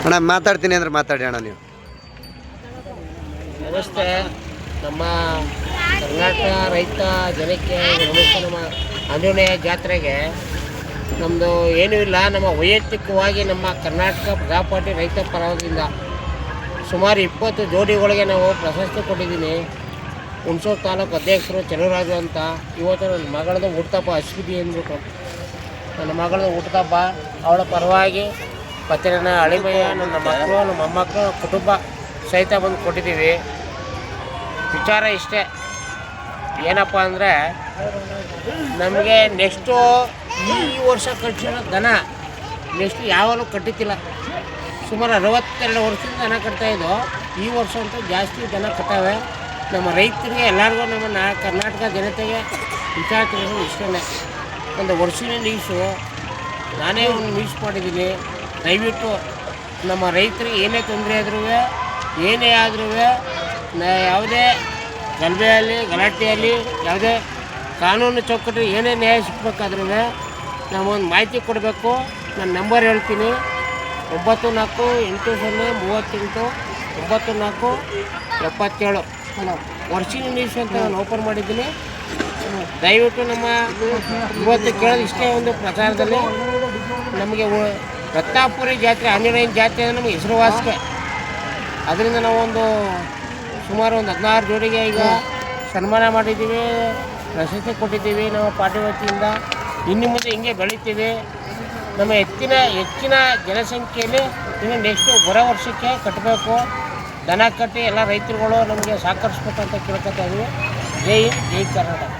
ಅಣ್ಣ ಮಾತಾಡ್ತೀನಿ ಅಂದ್ರೆ ಮಾತಾಡಿ ಅಣ್ಣ ನೀವು. ನಮಸ್ತೆ. ನಮ್ಮ ಕರ್ನಾಟಕ ರೈತ ಜನಕ್ಕೆ ನಮ್ಮ ಆಂಜನೇಯ ಜಾತ್ರೆಗೆ ನಮ್ಮದು ಏನೂ ಇಲ್ಲ. ನಮ್ಮ ವೈಯಕ್ತಿಕವಾಗಿ ನಮ್ಮ ಕರ್ನಾಟಕ ಪ್ರಜಾಪಾಟಿ ರೈತ ಪರವಾಗಿಂದ ಸುಮಾರು ಇಪ್ಪತ್ತು ಜೋಡಿಗಳಿಗೆ ನಾವು ಪ್ರಶಸ್ತಿ ಕೊಟ್ಟಿದ್ದೀನಿ. ಹುಣಸೂರು ತಾಲೂಕು ಅಧ್ಯಕ್ಷರು ಚಲುವರಾಜು ಅಂತ. ಇವತ್ತು ನನ್ನ ಮಗಳದ್ದು ಹುಟ್ಟಪ್ಪ ಅಶ್ವಿತಿ ಅಂದ್ಬಿಟ್ಟು ನನ್ನ ಮಗಳದ್ದು ಹುಟ್ಟಪ್ಪ ಅವಳ ಪರವಾಗಿ ಮತ್ತು ನನ್ನ ಅಳಿಮಯ್ಯ ನನ್ನ ಮಕ್ಕಳು, ನಮ್ಮ ಮೊಮ್ಮಕ್ಕಳು, ಕುಟುಂಬ ಸಹಿತ ಬಂದು ಕೊಟ್ಟಿದ್ದೀವಿ. ವಿಚಾರ ಇಷ್ಟೇ. ಏನಪ್ಪ ಅಂದರೆ ನಮಗೆ ನೆಕ್ಸ್ಟು ಈ ವರ್ಷ ಕಟ್ಟಿರೋ ದನ ನೆಕ್ಸ್ಟ್ ಯಾವಾಗಲೂ ಕಟ್ಟಿತ್ತಿಲ್ಲ. ಸುಮಾರು ಅರವತ್ತೆರಡು ವರ್ಷದಿಂದ ದನ ಕಟ್ತಾಯಿದ್ದು ಈ ವರ್ಷ ಅಂತೂ ಜಾಸ್ತಿ ದನ ಕಟ್ಟಾವೆ ನಮ್ಮ ರೈತರಿಗೆ ಎಲ್ಲರಿಗೂ, ನಮ್ಮ ನಾ, ಕರ್ನಾಟಕ ಜನತೆಗೆ ವಿಚಾರ ಇಷ್ಟನೇ. ಒಂದು ವರ್ಷದ ನೀಸು. ನಾನೇ ಒಂದು ನೀಸ್ ಮಾಡಿದ್ದೀನಿ. ದಯವಿಟ್ಟು ನಮ್ಮ ರೈತರಿಗೆ ಏನೇ ತೊಂದರೆ ಆದ್ರೂ, ಏನೇ ಆದ್ರೂ ಯಾವುದೇ ಗಲಭೆಯಲ್ಲಿ, ಗಲಾಟೆಯಲ್ಲಿ, ಯಾವುದೇ ಕಾನೂನು ಚೌಕಟ್ಟು ಏನೇ ನ್ಯಾಯ ಸಿಗ್ಬೇಕಾದ್ರೂ ನಾವೊಂದು ಮಾಹಿತಿ ಕೊಡಬೇಕು. ನನ್ನ ನಂಬರ್ ಹೇಳ್ತೀನಿ. ಒಂಬತ್ತು ನಾಲ್ಕು ಎಂಟು ಸೊನ್ನೆ ಮೂವತ್ತೆಂಟು ಒಂಬತ್ತು ನಾಲ್ಕು ಎಪ್ಪತ್ತೇಳು. ವರ್ಷಿನ ನ್ಯೂಸ್ ಅಂತ ನಾನು ಓಪನ್ ಮಾಡಿದ್ದೀನಿ. ದಯವಿಟ್ಟು ನಮ್ಮ ಇವತ್ತು ಕೇಳೋದು ಇಷ್ಟೇ ಒಂದು ಪ್ರಚಾರದಲ್ಲಿ. ನಮಗೆ ದತ್ತಾಪುರಿ ಜಾತ್ರೆ, ಆಂಜನೇಯನ ಜಾತ್ರೆ ಅಂದರೆ ನಮಗೆ ಹೆಸರುವಾಸಿಗೆ ಅದರಿಂದ ನಾವೊಂದು ಸುಮಾರು ಒಂದು ಹದಿನಾರು ಜೋಡಿಗೆ ಈಗ ಸನ್ಮಾನ ಮಾಡಿದ್ದೀವಿ. ಪ್ರಶಸ್ತಿ ಕೊಟ್ಟಿದ್ದೀವಿ ನಮ್ಮ ಪಾರ್ಟಿ ವತಿಯಿಂದ ಇನ್ನು ಮುಂದೆ ಹಿಂಗೆ ಬೆಳಿತೀವಿ. ನಮ್ಮ ಹೆಚ್ಚಿನ ಹೆಚ್ಚಿನ ಜನಸಂಖ್ಯೆಯಲ್ಲಿ ಇನ್ನು ನೆಕ್ಸ್ಟು ಬರೋ ವರ್ಷಕ್ಕೆ ಕಟ್ಟಬೇಕು. ದನ ಕಟ್ಟಿ ಎಲ್ಲ ರೈತರುಗಳು ನಮಗೆ ಸಹಕರಿಸ್ಬೇಕು ಅಂತ ಕೇಳ್ಕೊತಾ ಇದ್ದೀವಿ ಜೈ ಜೈ ಕರ್ನಾಟಕ.